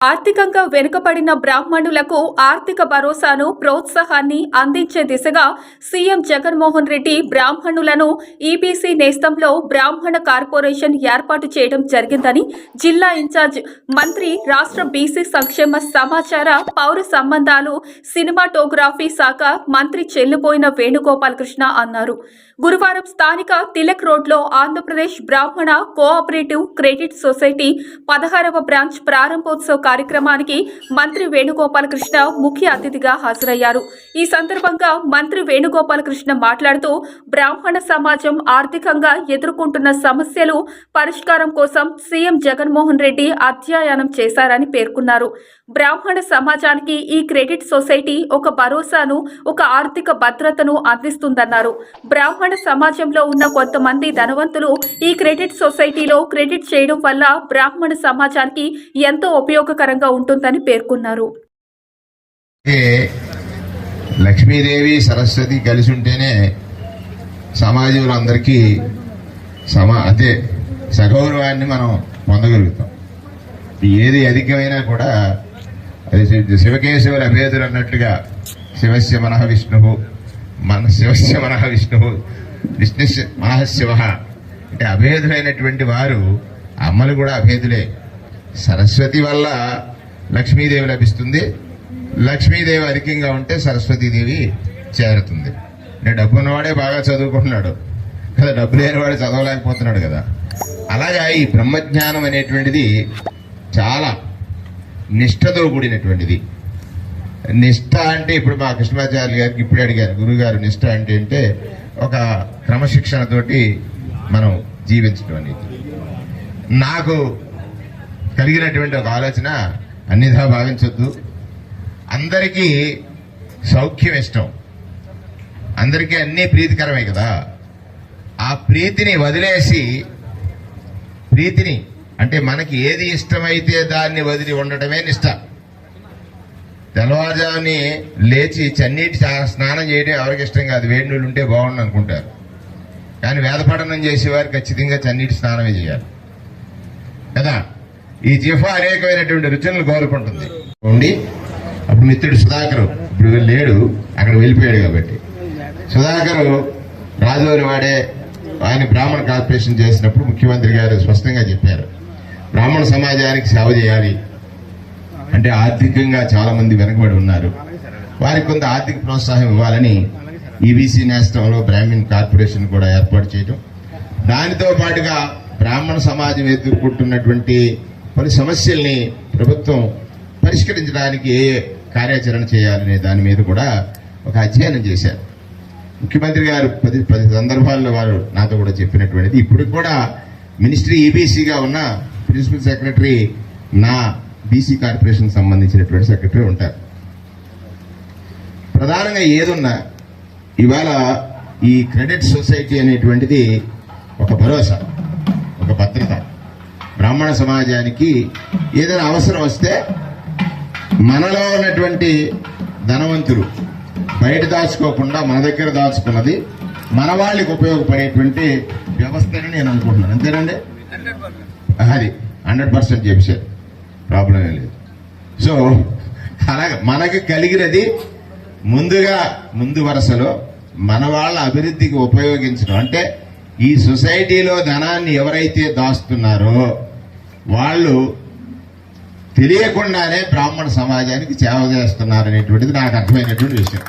ఆర్థికంగా వెనుకబడిన బ్రాహ్మణులకు ఆర్థిక భరోసాను ప్రోత్సాహాన్ని అందించే దిశగా సీఎం జగన్మోహన్ రెడ్డి బ్రాహ్మణులను ఈబీసీ నేస్తంలో బ్రాహ్మణ కార్పొరేషన్ ఏర్పాటు చేయడం జరిగిందని జిల్లా ఇన్ఛార్జ్ మంత్రి రాష్ట్ర బీసీ సంక్షేమ సమాచార పౌర సంబంధాలు సినిమాటోగ్రఫీ శాఖ మంత్రి చెల్లుపోయిన వేణుగోపాలకృష్ణ అన్నారు. గురువారం స్థానిక తిలక్ రోడ్లో Andhra Pradesh Brahmin cooperative credit society పదహారవ బ్రాంచ్ ప్రారంభోత్సవ కార్యక్రమానికి మంత్రి వేణుగోపాలకృష్ణ ముఖ్య అతిథిగా హాజరయ్యారు. ఈ సందర్భంగా మంత్రి వేణుగోపాలకృష్ణ మాట్లాడుతూ బ్రాహ్మణ సమాజం ఆర్థికంగా ఎదుర్కొంటున్న సమస్యలు పరిష్కారం కోసం సీఎం జగన్మోహన్ రెడ్డి అధ్యయనం చేశారని పేర్కొన్నారు. బ్రాహ్మణ సమాజానికి ఈ క్రెడిట్ సొసైటీ ఒక భరోసాను ఒక ఆర్థిక భద్రతను అందిస్తుందన్నారు. బ్రాహ్మణ సమాజంలో ఉన్న కొంతమంది ధనవంతులు ఈ క్రెడిట్ సొసైటీలో క్రెడిట్ చేయడం వల్ల బ్రాహ్మణ సమాజానికి ఎంతో ఉపయోగకరంగా ఉంటుందని పేర్కొన్నారు. లక్ష్మీదేవి సరస్వతి కలిసి ఉంటేనే సమాజంలో అందరికీ సమా అదే సగౌరవాన్ని మనం పొందగలుగుతాం. ఏది అధికమైనా కూడా అది శివకేశవుల అభేదులు అన్నట్టుగా శివస్య మనః విష్ణువు మన శివస్య మనః విష్ణువు విష్ణు మనః శివ అంటే అభేదులైనటువంటి వారు అమ్మలు కూడా అభేదులే. సరస్వతి వల్ల లక్ష్మీదేవి లభిస్తుంది. లక్ష్మీదేవి అధికంగా ఉంటే సరస్వతీదేవి చేరుతుంది. అంటే డబ్బు ఉన్నవాడే బాగా చదువుకుంటున్నాడు. కదా డబ్బు లేనివాడు చదవలేకపోతున్నాడు కదా. అలాగా ఈ బ్రహ్మజ్ఞానం అనేటువంటిది చాలా నిష్ఠతో కూడినటువంటిది. నిష్ఠ అంటే ఇప్పుడు మా కృష్ణాచార్య గారికి ఇప్పుడే అడిగారు. గురుగారు నిష్ఠ అంటే అంటే ఒక క్రమశిక్షణతోటి మనం జీవించడం అనేది. నాకు కలిగినటువంటి ఒక ఆలోచన అన్నిధా భావించొద్దు. అందరికీ సౌఖ్యం ఇష్టం. అందరికీ అన్నీ ప్రీతికరమే కదా. ఆ ప్రీతిని వదిలేసి ప్రీతిని అంటే మనకి ఏది ఇష్టమైతే దాన్ని వదిలి ఉండటమే నిష్ట. తెల్లవారుజాముని లేచి చన్నీటి స్నానం చేయడం ఎవరికి ఇష్టం కాదు. వేడి నీళ్ళు ఉంటే బాగుండు అనుకుంటారు. కానీ వేదపఠనం చేసేవారు ఖచ్చితంగా చన్నీటి స్నానమే చేయాలి. కదా? ఈ జిఫా అనేకమైనటువంటి రుచులను కోరుకుంటుంది. ఉండి అప్పుడు మిత్రుడు సుధాకరు ఇప్పుడు లేడు అక్కడ వెళ్ళిపోయాడు కాబట్టి. సుధాకరు రాజువారి వాడే ఆయన బ్రాహ్మణ కార్పొరేషన్ చేసినప్పుడు ముఖ్యమంత్రి గారు స్పష్టంగా చెప్పారు బ్రాహ్మణ సమాజానికి సేవ చేయాలి. అంటే ఆర్థికంగా చాలా మంది వెనుకబడి ఉన్నారు. వారికి కొంత ఆర్థిక ప్రోత్సాహం ఇవ్వాలని ఈబీసీ నేస్తంలో బ్రాహ్మణ్ కార్పొరేషన్ కూడా ఏర్పాటు చేయడం దానితో పాటుగా బ్రాహ్మణ సమాజం ఎదుర్కొంటున్నటువంటి పలు సమస్యల్ని ప్రభుత్వం పరిష్కరించడానికి ఏ కార్యాచరణ చేయాలనే దాని మీద కూడా ఒక అధ్యయనం చేశారు. ముఖ్యమంత్రి గారు పది పది సందర్భాల్లో వారు నాతో కూడా చెప్పినటువంటిది. ఇప్పుడు కూడా మినిస్ట్రీ ఈబీసీగా ఉన్న ప్రిన్సిపల్ సెక్రటరీ నా బీసీ కార్పొరేషన్ సంబంధించినటువంటి సెక్రటరీ ఉంటారు. ప్రధానంగా ఏదున్నా ఇవాళ ఈ క్రెడిట్ సొసైటీ అనేటువంటిది ఒక భరోసా ఒక భద్రత. బ్రాహ్మణ సమాజానికి ఏదైనా అవసరం వస్తే మనలో ఉన్నటువంటి ధనవంతులు బయట దాచుకోకుండా మన దగ్గర దాచుకున్నది మన వాళ్ళకి ఉపయోగపడేటువంటి వ్యవస్థని నేను అనుకుంటున్నాను. అంతేనండి? అది హండ్రెడ్ పర్సెంట్ చెప్పారు ప్రాబ్లం ఏం లేదు. సో అలాగే మనకి కలిగినది ముందుగా ముందు వరుసలో మన వాళ్ళ అభివృద్ధికి ఉపయోగించడం. అంటే ఈ సొసైటీలో ధనాన్ని ఎవరైతే దాస్తున్నారో వాళ్ళు తెలియకుండానే బ్రాహ్మణ సమాజానికి సేవ చేస్తున్నారనేటువంటిది నాకు అర్థమైనటువంటి విషయం.